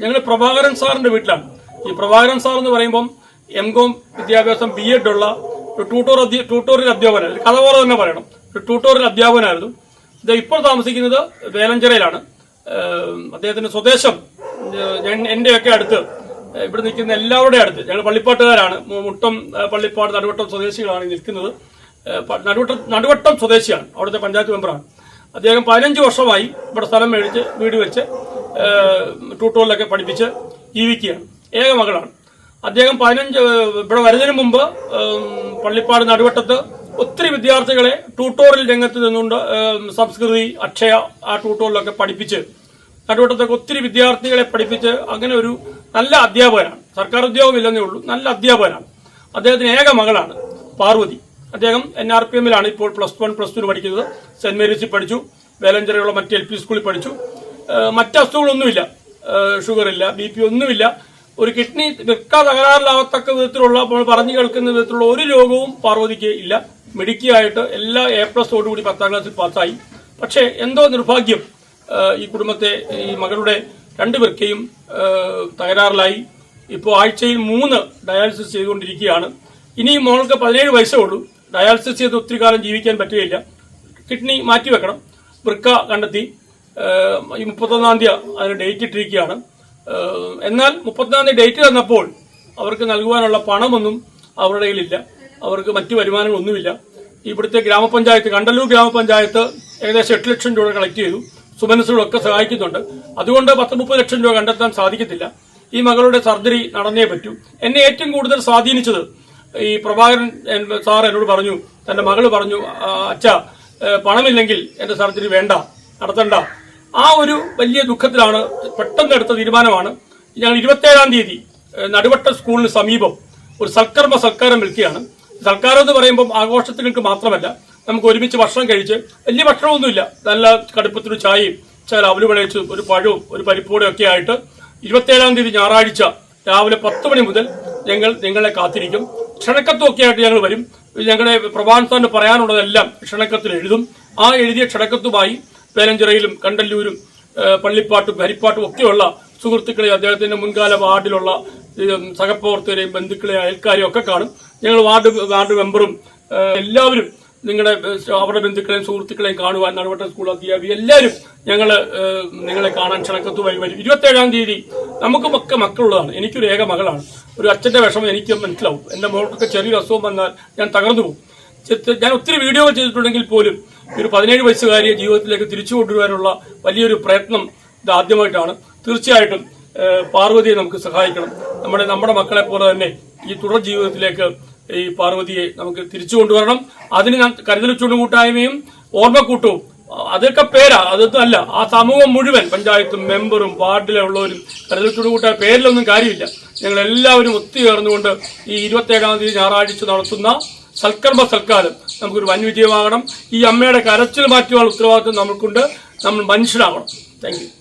ഞങ്ങൾ പ്രഭാകരൻ സാറിന്റെ വീട്ടിലാണ്. ഈ പ്രഭാകരൻ സാർ എന്ന് പറയുമ്പം എം കോം വിദ്യാഭ്യാസം ബി എഡ് ഉള്ള ഒരു ട്യൂട്ടോറിയൽ അധ്യാപകനായിരുന്നു കഥ പോലെ തന്നെ പറയണം. ട്യൂട്ടോറിയൽ അധ്യാപകനായിരുന്നു. ഇത് ഇപ്പോൾ താമസിക്കുന്നത് വേലഞ്ചിറയിലാണ് അദ്ദേഹത്തിന്റെ സ്വദേശം എന്റെയൊക്കെ അടുത്ത് ഇവിടെ നിൽക്കുന്ന എല്ലാവരുടെയും അടുത്ത്. ഞങ്ങൾ പള്ളിപ്പാട്ടുകാരാണ്. മുട്ടം പള്ളിപ്പാട് നടുവട്ടം സ്വദേശികളാണ് നിൽക്കുന്നത്. നടുവട്ടം നടുവട്ടം സ്വദേശിയാണ്. അവിടുത്തെ പഞ്ചായത്ത് മെമ്പറാണ്. അദ്ദേഹം പതിനഞ്ച് വർഷമായി ഇവിടെ സ്ഥലം മേടിച്ച് വീട് വെച്ച് ട്യൂട്ടോറിലൊക്കെ പഠിപ്പിച്ച് ജീവിക്കുകയാണ്. ഏക മകളാണ്. അദ്ദേഹം പതിനഞ്ച് ഇവിടെ വരുന്നതിന് മുമ്പ് പള്ളിപ്പാട് നടുവട്ടത്ത് ഒത്തിരി വിദ്യാർത്ഥികളെ ട്യൂട്ടോറിയൽ രംഗത്ത് നിന്നുകൊണ്ട് സംസ്കൃതി അക്ഷയ ആ ട്യൂട്ടോറിലൊക്കെ പഠിപ്പിച്ച് നടുവട്ടത്തൊക്കെ ഒത്തിരി വിദ്യാർത്ഥികളെ പഠിപ്പിച്ച് അങ്ങനെ ഒരു നല്ല അധ്യാപകനാണ്. സർക്കാർ ഉദ്യോഗമില്ലെന്നേ ഉള്ളൂ നല്ല അധ്യാപകനാണ്. അദ്ദേഹത്തിന് ഏക മകളാണ് പാർവതി. അദ്ദേഹം എൻ ആർ പി എമ്മിലാണ് ഇപ്പോൾ പ്ലസ് വൺ പ്ലസ് ടു പഠിക്കുന്നത്. സെന്റ് മേരീസിൽ പഠിച്ചു വേലഞ്ചെറിയുള്ള മറ്റ് എൽ പി സ്കൂളിൽ പഠിച്ചു. മറ്റ് അസുഖങ്ങളൊന്നുമില്ല. ഷുഗർ ഇല്ല ബി പി ഒന്നുമില്ല. ഒരു കിഡ്നി വൃക്ക തകരാറിലാവത്തക്ക വിധത്തിലുള്ള പറഞ്ഞു കേൾക്കുന്ന വിധത്തിലുള്ള ഒരു രോഗവും പാർവതിക്ക് ഇല്ല. മിടുക്കിയായിട്ട് എല്ലാ എ പ്ലസോടുകൂടി പത്താം ക്ലാസ്സിൽ പാസ്സായി. പക്ഷേ എന്തോ നിർഭാഗ്യം ഈ കുടുംബത്തെ ഈ മകളുടെ രണ്ട് പേർക്കെയും തകരാറിലായി. ഇപ്പോൾ ആഴ്ചയിൽ മൂന്ന് ഡയാലിസിസ് ചെയ്തുകൊണ്ടിരിക്കുകയാണ്. ഇനിയും മോൾക്ക് പതിനേഴ് വയസ്സേ ഉള്ളൂ. ഡയാലിസിസ് ചെയ്ത് ഒത്തിരി കാലം ജീവിക്കാൻ പറ്റുകയില്ല. കിഡ്നി മാറ്റിവെക്കണം. വൃക്ക കണ്ടെത്തി. ഈ മുപ്പത്തൊന്നാം തീയതി അതിന് ഡേറ്റ് ഇട്ടിരിക്കുകയാണ്. എന്നാൽ മുപ്പത്തൊന്നാം തീയതി ഡേറ്റ് തന്നപ്പോൾ അവർക്ക് നൽകുവാനുള്ള പണമൊന്നും അവരുടെ കയ്യിലില്ല. അവർക്ക് മറ്റു വരുമാനങ്ങളൊന്നുമില്ല. ഇവിടുത്തെ ഗ്രാമപഞ്ചായത്ത് കണ്ടല്ലൂർ ഗ്രാമപഞ്ചായത്ത് ഏകദേശം എട്ട് ലക്ഷം രൂപ കളക്ട് ചെയ്തു. സുമനസുകളൊക്കെ സഹായിക്കുന്നുണ്ട്. അതുകൊണ്ട് പത്ത് മുപ്പത് ലക്ഷം രൂപ കണ്ടെത്താൻ സാധിക്കത്തില്ല. ഈ മകളുടെ സർജറി നടന്നേ പറ്റൂ. എന്നെ ഏറ്റവും കൂടുതൽ സ്വാധീനിച്ചത് ഈ പ്രഭാകരൻ സാർ എന്നോട് പറഞ്ഞു തന്റെ മകൾ പറഞ്ഞു അച്ഛ പണമില്ലെങ്കിൽ എന്റെ സർജറി വേണ്ട നടത്തണ്ട. ആ ഒരു വലിയ ദുഃഖത്തിലാണ് പെട്ടെന്ന് എടുത്ത തീരുമാനമാണ്. ഞങ്ങൾ ഇരുപത്തേഴാം തീയതി നടുവട്ട സ്കൂളിന് സമീപം ഒരു സൽക്കർമ്മ സൽക്കാരം വിൽക്കുകയാണ്. സൽക്കാരം എന്ന് പറയുമ്പോൾ ആഘോഷത്തിലേക്ക് മാത്രമല്ല നമുക്ക് ഒരുമിച്ച് ഭക്ഷണം കഴിച്ച് വലിയ ഭക്ഷണമൊന്നുമില്ല. നല്ല കടുപ്പത്തിലൊരു ചായയും ചില അവൽ വിളയിച്ചും ഒരു പഴവും ഒരു പരിപ്പൂടയും ഒക്കെ ആയിട്ട് ഇരുപത്തേഴാം തീയതി ഞായറാഴ്ച രാവിലെ പത്ത് മണി മുതൽ ഞങ്ങൾ നിങ്ങളെ കാത്തിരിക്കും. ക്ഷണക്കത്തും ഒക്കെ ആയിട്ട് ഞങ്ങൾ വരും. ഞങ്ങളുടെ പ്രഭാഷണത്തിന് പറയാനുള്ളതെല്ലാം ക്ഷണക്കത്തിൽ എഴുതും. ആ എഴുതിയ ക്ഷണക്കത്തുമായി പേലഞ്ചിറയിലും കണ്ടല്ലൂരും പള്ളിപ്പാട്ടും ഹരിപ്പാട്ടും ഒക്കെയുള്ള സുഹൃത്തുക്കളെ അദ്ദേഹത്തിന്റെ മുൻകാല വാർഡിലുള്ള സഹപ്രവർത്തകരെയും ബന്ധുക്കളെയും അയൽക്കാരെയും ഒക്കെ കാണും. ഞങ്ങൾ വാർഡ് വാർഡ് മെമ്പറും എല്ലാവരും നിങ്ങളുടെ അവരുടെ ബന്ധുക്കളെയും സുഹൃത്തുക്കളെയും കാണുവാൻ നടുവട്ട സ്കൂൾ അധ്യാപിക എല്ലാവരും ഞങ്ങൾ നിങ്ങളെ കാണാൻ ക്ഷണക്കത്തുമായി വരും. ഇരുപത്തേഴാം തീയതി നമുക്കുമൊക്കെ മക്കളുള്ളതാണ്. എനിക്കൊരു ഏക മകളാണ്. ഒരു അച്ഛന്റെ വിഷമം എനിക്ക് മനസ്സിലാവും. എന്റെ മോൾക്കൊക്കെ ചെറിയൊരു അസുഖം വന്നാൽ ഞാൻ തകർന്നു പോകും. ഞാൻ ഒത്തിരി വീഡിയോകൾ ചെയ്തിട്ടുണ്ടെങ്കിൽ പോലും ഒരു പതിനേഴ് വയസ്സുകാരിയെ ജീവിതത്തിലേക്ക് തിരിച്ചു കൊണ്ടുവരാനുള്ള വലിയൊരു പ്രയത്നം ഇത് ആദ്യമായിട്ടാണ്. തീർച്ചയായിട്ടും പാർവതിയെ നമുക്ക് സഹായിക്കണം. നമ്മുടെ നമ്മുടെ മക്കളെ പോലെ തന്നെ ഈ തുടർ ജീവിതത്തിലേക്ക് ഈ പാർവതിയെ നമുക്ക് തിരിച്ചു കൊണ്ടുവരണം. അതിന് ഞാൻ കരുതൽ ചുണ്ടുകൂട്ടായ്മയും ഓർമ്മക്കൂട്ടവും അതൊക്കെ പേരാ അതൊന്നും അല്ല. ആ സമൂഹം മുഴുവൻ പഞ്ചായത്തും മെമ്പറും വാർഡിലെ ഉള്ളവരും കരുതൽ ചുണ്ടുകൂട്ടായ പേരിലൊന്നും കാര്യമില്ല. ഞങ്ങൾ എല്ലാവരും ഒത്തുചേർന്നുകൊണ്ട് ഈ ഇരുപത്തേഴാം തീയതി ഞായറാഴ്ച നടത്തുന്ന സൽക്കർമ്മ സൽക്കാരം. നമുക്കൊരു വൻ വിജയമാകണം ഈ അമ്മയുടെ കരച്ചിൽ മാറ്റുവാനുള്ള ഉത്തരവാദിത്വം നമുക്കുണ്ട്. നമ്മൾ മനുഷ്യരാകണം താങ്ക്